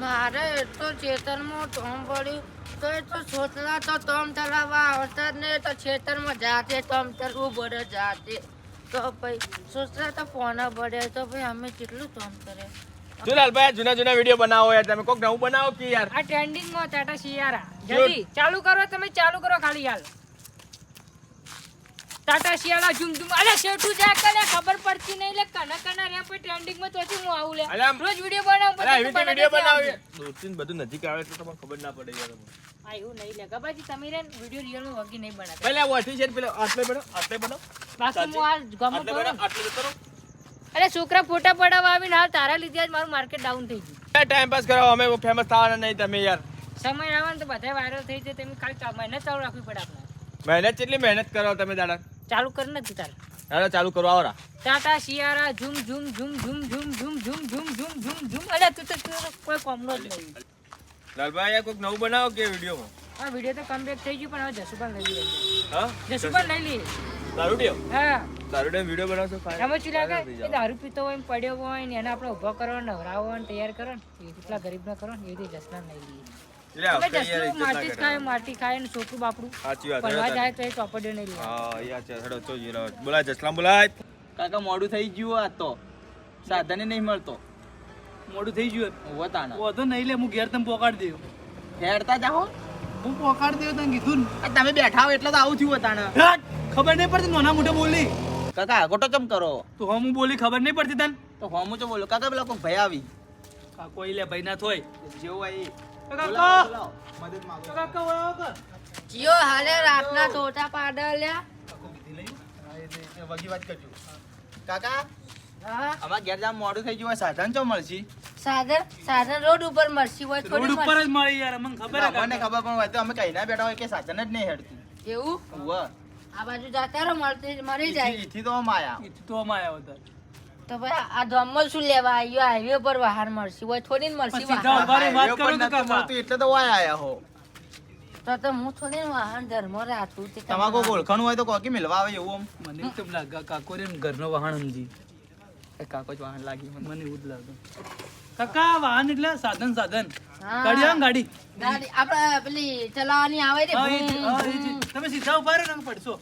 મારે એટલો ચેતનમાં ટોમ પડ્યું. તો એ તો છોતલા તો ટોમ ચલાવવા આવતા જ ને તો ખેતરમાં જાતે ટોમ ચલવું પડે જાતે. તો ભાઈ સોચલા તો ફોન પડે. તો ભાઈ અમે કેટલું ટોમ કરે જુલાલભાઈ જૂના જૂના વીડિયો બનાવો યાર. તમે કોક નવું બનાવો કે યાર? આ ટ્રેન્ડિંગમાં ટાટા શિયારા જલ્દી ચાલુ કરો. તમે ચાલુ કરો ખાલી હાલ. ટાટા શિયાળા ઝુમઝુમ ઝુમ. અલે શેઠું જા કરે ખબર પડતી નહીં. લે કના કના રે પર ટ્રેન્ડિંગમાં તો હું આવું લે. અલે રોજ વિડિયો બનાવું તું વીડિયો બનાવજે બનાવો દૂરથી બધું નજીક આવે તો તમને ખબર ના પડે યાર આ એવું નહીં લે ગબાજી તમે રે વિડિયો રિયલમાં વગી નહીં બનાવતા. પહેલા વોથી છે પેલા આટલે બનો આટલે બનો. બાકી હું આ ગમો આટલે આટલે કરો. અરે છોકરા ફોટા પડાવવા આવીને હાલ તારા લીધે જ મારું માર્કેટ ડાઉન થઈ ગયું. ટાઈમ પાસ કરો અમે ફેમસ થવાના નહીં તમે યાર. સમય આવે ને તો બધા વાયરલ થઈ જાય તમે ખાલી મહેનત ચાલુ રાખવી પડે આપણે મહેનત કેટલી મહેનત કરો તમે દાડા? ચાલુ કરી નથી તારે ચાલુ કરો આવરા ટાટા શિયારા ઝુમ ઝુમ ઝુમ ઝુમ ઝુમ ઝુમ ઝુમ ઝુમ ઝુમ ઝુમ ઝુમ અરે તું તો કોઈ કોમનો જ નહીં લાલભાઈ આ કોઈક નવું બનાવો કે વિડીયોમાં આ વીડિયો તો કમબેક થઈ ગયું પણ હવે જસુભાઈ લઈ લઈએ હા જસુભાઈ લઈ લઈએ દારૂ ડેવ હા દારૂ ડેવ વીડિયો બનાવશો. એમાં શું લાગે જાઓ. દારૂ પીતો હોય પડ્યો હોય ને એને આપણે ઊભો કરો નવરાવો ને તૈયાર કરો ને કેટલા ગરીબ ના કરો ને એ રીતે જસના લઈ લઈએ એટલે આ હવે વખતે યાર જસનું ઇજ્જત ના માટી ખાય માટી ખાય ને છોકરું બાપડું. સાચી વાત પડવા જાય તો એ ચોપડીઓ નહીં લે. હા યાર છે હેડો ચો જીરો બોલાય જસલામ બોલાય. કાકા મોડું થઈ ગયું આ તો. સાધને નહીં મળતો. મોડું થઈ ગયું ઊભો તાના નહીં લે હું ઘેર તમે પોકાડી દેવું હેડતા જાઓ હું પોકાડી દેવું તને કીધું તમે બેઠા હો એટલે તો આવું થયું તાના ખબર નહીં પડતી નાના મોટા બોલી કાકા ગોટો ચમ કરો? તો હમ હું બોલી ખબર નહીં પડતી તને? તો હું તો બોલો? કાકા પેલા કોઈ ભાઈ આવી. કોઈ લે ભાઈ ના થોય. જેવું આવી કાકા! બોલાવો, બોલાવો. મદદ માંગો કાકા વળાવો કાકા. જીઓ હાલે રાતના તોતા પાડલ્યા. વગી વાત કરજો. કાકા હા? ઘેર જામ મોડું થઈ ગયું હોય સાધન ચો મળશે? સાધન સાધન રોડ ઉપર મરસી હોય રોડ ઉપર જ મળી યાર મને ખબર હે મને ખબર પણ હોય તો અમે કઈ ના બેઠા હોય કે સાધન જ નહીં હેડતું. એવું? આ બાજુ જાતા રહો મળતી મરી જાય. ઈથી- તો માયા આયા. ઈથી તો અમે હતા. તો ભાઈ આ ધોમમાં શું લેવા આવ્યો? હાઈવે પર વાહન મળશે. હોય થોડી ને મળશે વાત કરો તો કાકા. એટલે તો વાય આયા હો. તો તો હું થોડી ને વાહન ધર્મ રાખું તે તમારે કોઈ ઓળખાણ હોય તો કોકી મિલવા આવે એવું મને કેમ લાગે કાકો રે ઘરનો વાહન સમજી. કાકો જ વાહન લાગી મને એવું જ લાગે. કાકા વાહન એટલે સાધન સાધન. ગાડી આમ ગાડી. ગાડી આપણે પેલી ચલાવવાની આવે રે. તમે સીધા ઊભા રહો ને પડશો.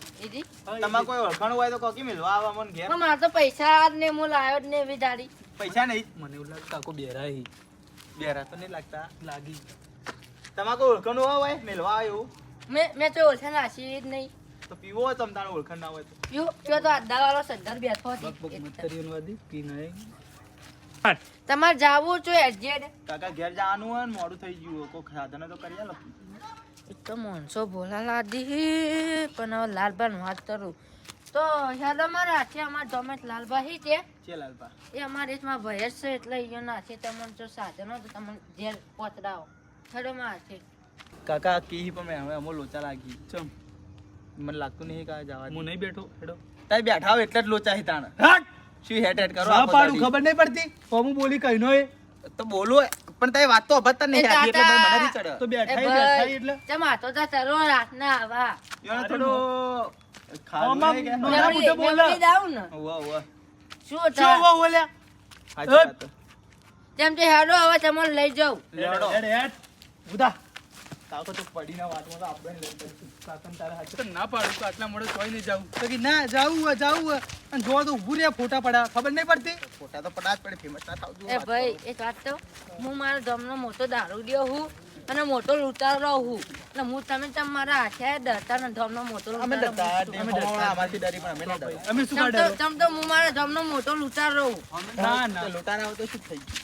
તમારે કોઈ ઓળખાણ હોય તો કોકી મિલવા આવા મને ઘેર. મારે તો પૈસા જ ને હું લાવ્યો જ ને એવી ગાડી પૈસા નહીં? મને એવું લાગે કાકો બેરાય બેરા તો નહીં લાગતા. લાગી. તમારે કોઈ ઓળખાણ હોય? મિલવા આવે એવું. મેં મેં તો ઓછા નાસી જ નહીં. તો પીવો હોય તમ તારે ઓળખાણ ના હોય તો. પીવું? તો અડધા વાળો સદ્ધર બેઠો હતી તમારે જાવું છો એડજેડ કાકા ઘેર જવાનું હોય ને મોડું થઈ ગયું કોઈ સાધન તો કરી આલો. એક તો મોનસો ભોલા લાદી. પણ હવે લાલબાન વાત કરું. તો યાદ અમારે હાથે અમારે ગમે લાલબા લાલભાઈ છે છે એ અમારે એમાં ભય જ છે એટલે અહીંયા છે તમને જો સાધનો તો તમને ઘેર પહોંચડાવો. ખેડો માં છે કાકા કી પણ મેં હવે અમો લોચા લાગી. ચમ. મને લાગતું નહીં કાં જવા હું નહીં બેઠો? હેડો. તાઈ બેઠા હોય એટલે જ લોચા હિતાણ હટ! શું હેટ હેટ કરો પાડું ખબર નહીં પડતી. કોમું બોલી કહીનો એ તો બોલો પણ તારી વાત તો અભત નહીં હતી એટલે મને મને ચડે. તો બેઠાઈ બેઠાઈ એટલે. જમા તો જા ચરો રાત ના આવા. યાર થોડો ખાવા નોરા મોટો બોલા. દાવ ને. વાહ વાહ શું તા શું વાહ બોલ્યા હાચી વાત તેમ તે. હેડો હવે તમને લઈ જાઉં. હેડ. હેડ બુધા કાકો તો પડીના વાતમાં તો આપણે લઈ જઈશું. કાકાને તારે ના પાડું તો આટલા મોડે કોઈ નહીં જાવું તો કે ના જાવું જાવું અને જોવા તો ઊભું રહ્યા ફોટા પડ્યા ખબર નહીં પડતી? ફોટા તો પડા જ પડે ફેમસ ના થાવ એ ભાઈ એક વાત તો હું મારો ધમનો મોટો દારૂડિયો હું અને મોટો લૂંટારો હું. અને હું તમે તમે મારા હાથે ડરતા ને ધમનો મોટો અમે ડરતા હું છું. અમારથી ડરી પણ અમે ના ડરો. અમે શું તમ તો તમ તો હું મારા ધમનો મોટો લૂંટારો હું ના ના. તો તો શું થઈ ગયું?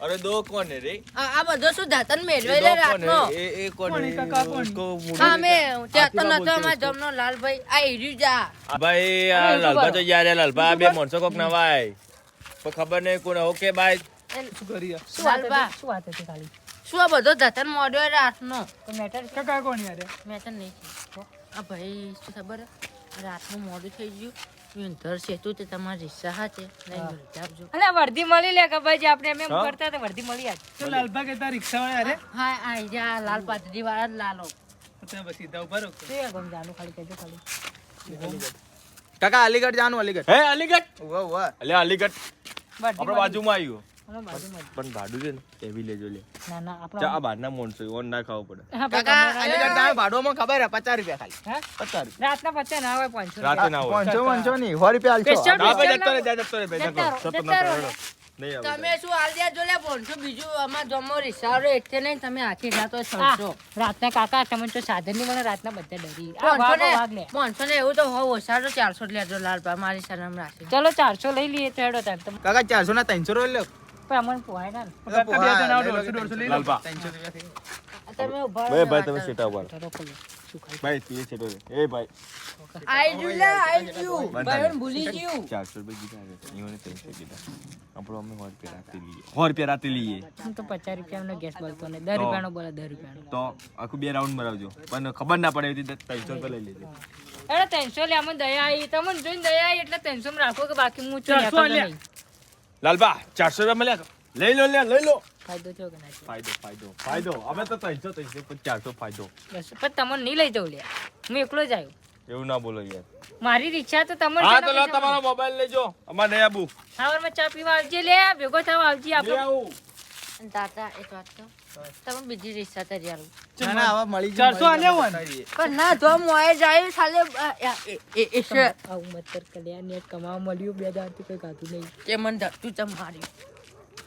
અરે દો કોણ રે? આ બધો શું ધાતન મેળવે રે રાતનો? એ એ કોણ ઉસકો હા મે ચાતન હતો. અમાર જમનો લાલભાઈ આ ઈરી જા. ભાઈ આ લાલભા તો યાર લાલભા બે મોણસો કોક ના ભાઈ પણ ખબર નહીં કોને. ઓકે ભાઈ શું કરી શું વાત શું વાત હતી ખાલી શું આ બધો ધાતન મોડ્યો રાતનો? તો મેટર કાકા કોણ યાર મેટર નહીં આ ભાઈ શું ખબર? રાતનું મોડું થઈ ગયું. વિંધર છે તું તે તમારી રિક્ષા છે. અલે વર્ધી મળી લે ગબાજી આપણે એમ? કરતા હતા વર્ધી મળી આજ. તો લાલબા રિક્ષા વાળા અરે હા આ જા લાલ પાટડી વાળા જ લાલો. તો બસ સીધા ઊભા રહો. શું ગમ જાનું ખાલી કહેજો ખાલી. કાકા અલીગઢ જાનું અલીગઢ. હે અલીગઢ? ઉવા વાહ અલ્યા અલીગઢ. આપણે બાજુમાં આવ્યું. પણ ભાડું છે ને એવી લેજો લે ના ના આપણે આ બહારના માણસો ઓન ના ખાવું પડે. કાકા, તમારા- અલીગઢ ભાડુમાં ખબર હે પચાસ રૂપિયા ખાલી. હા? પચાસ રાતના પચાસ ના હોય પાંચસો. રાતે ના હોય. પાંચસો પાંચસો નહીં સો રૂપિયા Special ના ભાઈ જતો રે જા જતો રે ભાઈ જતો જતા રહો. નહીં આવે. તમે શું હાલ દે જો લે બોલશો? બીજું અમાર જમો રિક્ષાવાળો એટલે નહીં તમે આખી રાત હા, રાતના કાકા તમે તો સાધનની મને રાતના બધા ડરી. પોનસો પાંચસો ને એવું તો હોવ ઓછાડો ચારસો લેજો લાલપા મારી શરમ રાખી ચલો ચારસો લઈ લઈએ તો હેડો તાર તમે કાકા ચારસો ના ત્રણસો રૂપિયા લ્યો પણ અમને પોહાય ના. કાકા બે જણા દોઢસો દોઢસો લઈ લો. લાલપા ત્રણસો રૂપિયા થઈ ગયા. તમે ઊભા ભાઈ ભાઈ તમે વાત સેટા ઉપર ચલો ખોલો. શું ખાય? ભાઈ તું એ એ ભાઈ. આઈ ગયું લે આઈ ગયું ભાઈ ભૂલી ગયું. ચારસો રૂપિયા કીધા છે. ઈવોને ત્રણસો આપણો અમે સો રૂપિયા રાતે લઈએ. સો રૂપિયા રાતે લઈએ. હું તો પચાસ રૂપિયાનો ગેસ બોલતો ને દસ રૂપિયાનો બોલે દસ રૂપિયાનો. તો આખું બે રાઉન્ડ મરાવજો. પણ ખબર ના પડે રીતે ત્રણસો રૂપિયા લઈ લેજો. અરે ત્રણસો લે આમાં દયા આવી તમને જોઈને દયા આવી એટલે ત્રણસો માં રાખો કે બાકી હું નહીં. લાલબા ચારસો રૂપિયા મળ્યા લઈ લો લે લઈ લો. ફાયદો થયો કે નથી ફાયદો ફાયદો ફાયદો. અમે તો ત્રણસો ત્રણસો પણ ચારસો ફાયદો. પણ તમને નહીં લઈ જવું લે. હું એકલો જ આવ્યો. એવું ના બોલો યાર. મારી રિક્ષા તો તમને હા તો લો તમારો મોબાઈલ લેજો. અમારે નહીં આબુ સવારમાં ચા પીવા આવજે લે ભેગો થવા આવજે આપણે. આવું. દાદા એક વાત તો તમે બીજી રિક્ષા તરી આલું ના ના હવે મળી આલ્યા હોય ને? પણ ના તો મોય જાય સાલે એ એ આવું મત કર કલ્યાણ નેટ કમાવા મળ્યું બે હજારથી કઈ ગાતું નહીં. તે મને ધરતું ચમ માર્યું.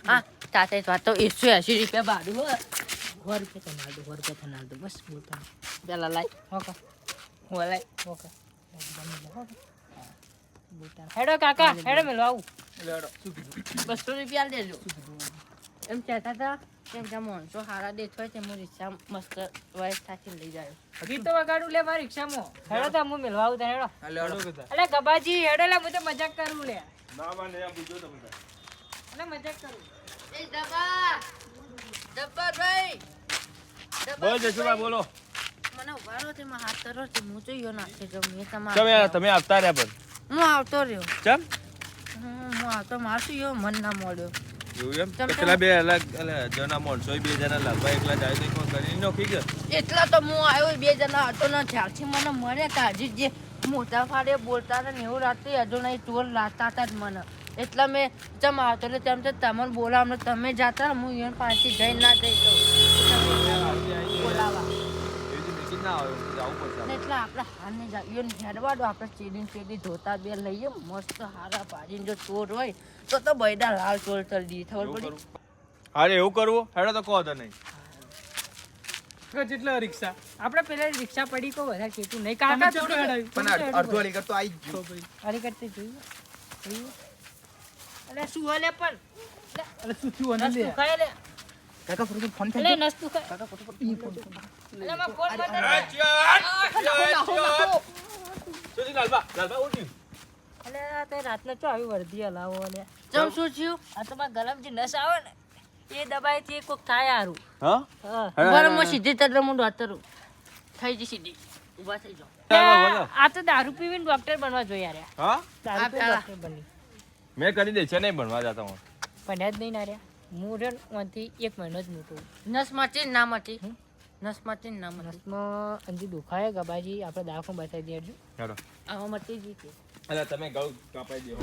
હા તાતે એક વાત તો એકસો એસી રૂપિયા ભાડું હો ઘર રૂપિયા કમાલ દો ઘર રૂપિયા થનાલ દો બસ બોલતા પેલા લાઈ હોકા બોલાય હોકા હેડો કાકા હેડો. મેલો આવું. બસો રૂપિયા લેજો એમ કહેતા હતા કે જ્યાં માણસો હારા દેખ હોય તે હું રિક્ષા મસ્ત વ્યવસ્થાથી લઈ જાય ગીત તો વગાડું લે મારી રિક્ષામાં. હેડો તો હું મેળવા ઉતા તને હેડો. અલે ગબાજી હેડો લે હું તો મજાક કરું લે. ના માં નહીં બુજો તો બધા. અલે મજાક કરું. એ દબા દબા ભાઈ બોલો જશુભાઈ બોલો. મને ઉભારો તે માં હાથ તરો તે હું જોઈએ નાખી દઉં મેં તમે તમારે તમે આવતા રહ્યા પણ. હું આવતો રહ્યો. ચમ? હું હું આવતો મારશું યો મન ના મળ્યો એવું એમ? પેલા બે અલગ અલગ જણા માણસો બે જણા લાલભાઈ એકલા જાય તો એક કરી? નોખી ગયો એટલા તો હું આવ્યો બે જણા હતો ને ત્યારથી મને મળે કાઢી જે મોટા ફાડે બોલતા ને એવું રાત્રે હજુ નહીં ટોલ લાતા હતા જ મને. એટલે મેં જમ આવતો એટલે તેમ તો તમને બોલાવ તમે જાતા હું એને પાછી જઈ ના જઈ તો બોલાવા. ના એટલે આપણે હાર ને ને હેડવાડો. આપણે ચેડી ને ધોતા બે લઈએ મસ્ત હારા ભાજીને જો ચોર હોય તો તો બૈડા લાલ ચોર કરી ખબર પડી? અરે એવું કરવું? હેડો તો કહો તો નહીં. કાકા જેટલા રિક્ષા? આપણે પેલા રિક્ષા પડી કો વધારે કેતું નહીં. કાકા પણ તો આવી જોયું? જોયું? શું હલે પણ? અરે શું થયું આને નસ લે? તું ખાય લે કાકા ફોન અલે નસ તું ખાય અલે માં ફોન મત સુધી લાલબા લાલબા ઉઠી. અલે તે રાતના ચો આવી વર્દી હલાવો અલે. ચમ શું થયું? આ તો માં ગરમ જે નસ આવે ને એ દબાઈ થી કોક થાય હારું. હા? હા. બરાબર હું સીધી તરફ હું ડોતરું થઈ જી સીધી. ઊભા થઈ જાઓ. આ તો દારૂ પીવીને ડોક્ટર બનવા જોઈએ યાર. હા? દારૂ પીવીને ડોક્ટર બની મેં કરી દે છે નહીં બનવા જાતા હું. પણ જ નહીં ના રહ્યા. હું રહ્યો ને એક મહિનો જ મોટો. નસ માટે ના માંથી હમ? નસ માટે ના માંથી નસમાં અંજી દુખાય ગબાજી આપણે દવાખાનું બતાવી દેજો ચાલો આવા મટી જીતે અલા તમે ગૌ કાપાઈ દો